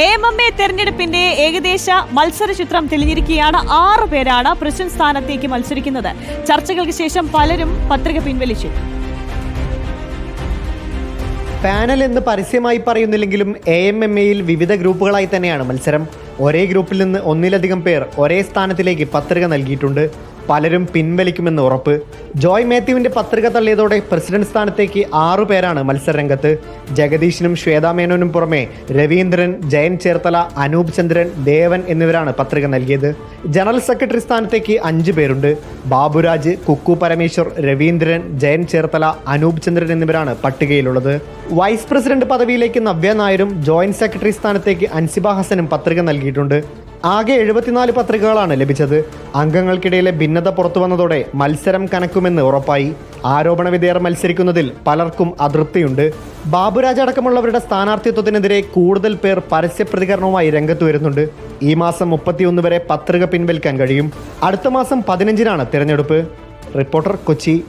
A M M തെരഞ്ഞെടുപ്പിന്റെ ഏകദേശ മത്സര ചിത്രം തെളിഞ്ഞിരിക്കുകയാണ്. ആറ് പേരാണ് പ്രസിഡന്റ് സ്ഥാനത്തേക്ക് മത്സരിക്കുന്നത്. ചർച്ചകൾക്ക് ശേഷം പലരും പത്രിക പിൻവലിച്ചു. പാനൽ എന്ന് പരസ്യമായി പറയുന്നില്ലെങ്കിലും എ എം എം എയിൽ വിവിധ ഗ്രൂപ്പുകളായി തന്നെയാണ് മത്സരം. ഒരേ ഗ്രൂപ്പിൽ നിന്ന് ഒന്നിലധികം പേർ ഒരേ സ്ഥാനത്തിലേക്ക് പത്രിക നൽകിയിട്ടുണ്ട്. പലരും പിൻവലിക്കുമെന്ന് ഉറപ്പ്. ജോയ് മാത്യുവിന്റെ പത്രിക തള്ളിയതോടെ പ്രസിഡന്റ് സ്ഥാനത്തേക്ക് ആറു പേരാണ് മത്സരരംഗത്ത്. ജഗദീഷിനും ശ്വേതാമേനോനും പുറമെ രവീന്ദ്രൻ ജയൻ ചേർത്തല അനൂപ് ചന്ദ്രൻ ദേവൻ എന്നിവരാണ് പത്രിക നൽകിയത്. ജനറൽ സെക്രട്ടറി സ്ഥാനത്തേക്ക് അഞ്ച് പേരുണ്ട്. ബാബുരാജ് കുക്കു പരമേശ്വർ രവീന്ദ്രൻ ജയൻ ചേർത്തല അനൂപ് ചന്ദ്രൻ എന്നിവരാണ് പട്ടികയിലുള്ളത്. വൈസ് പ്രസിഡന്റ് പദവിയിലേക്ക് നവ്യ നായരും ജോയിന്റ് സെക്രട്ടറി സ്ഥാനത്തേക്ക് അൻസിബ ഹസനും പത്രിക നൽകിയിട്ടുണ്ട്. ആകെ എഴുപത്തിനാല് പത്രികകളാണ് ലഭിച്ചത്. അംഗങ്ങൾക്കിടയിലെ ഭിന്നത പുറത്തു വന്നതോടെ മത്സരം കനക്കുമെന്ന് ഉറപ്പായി. ആരോപണ വിധേയർ മത്സരിക്കുന്നതിൽ പലർക്കും അതൃപ്തിയുണ്ട്. ബാബുരാജ് അടക്കമുള്ളവരുടെ സ്ഥാനാർത്ഥിത്വത്തിനെതിരെ കൂടുതൽ പേർ പരസ്യ പ്രതികരണവുമായി രംഗത്ത് വരുന്നുണ്ട്. ഈ മാസം മുപ്പത്തിയൊന്ന് വരെ പത്രിക പിൻവലിക്കാൻ കഴിയും. അടുത്ത മാസം പതിനഞ്ചിനാണ് തിരഞ്ഞെടുപ്പ്. റിപ്പോർട്ടർ കൊച്ചി.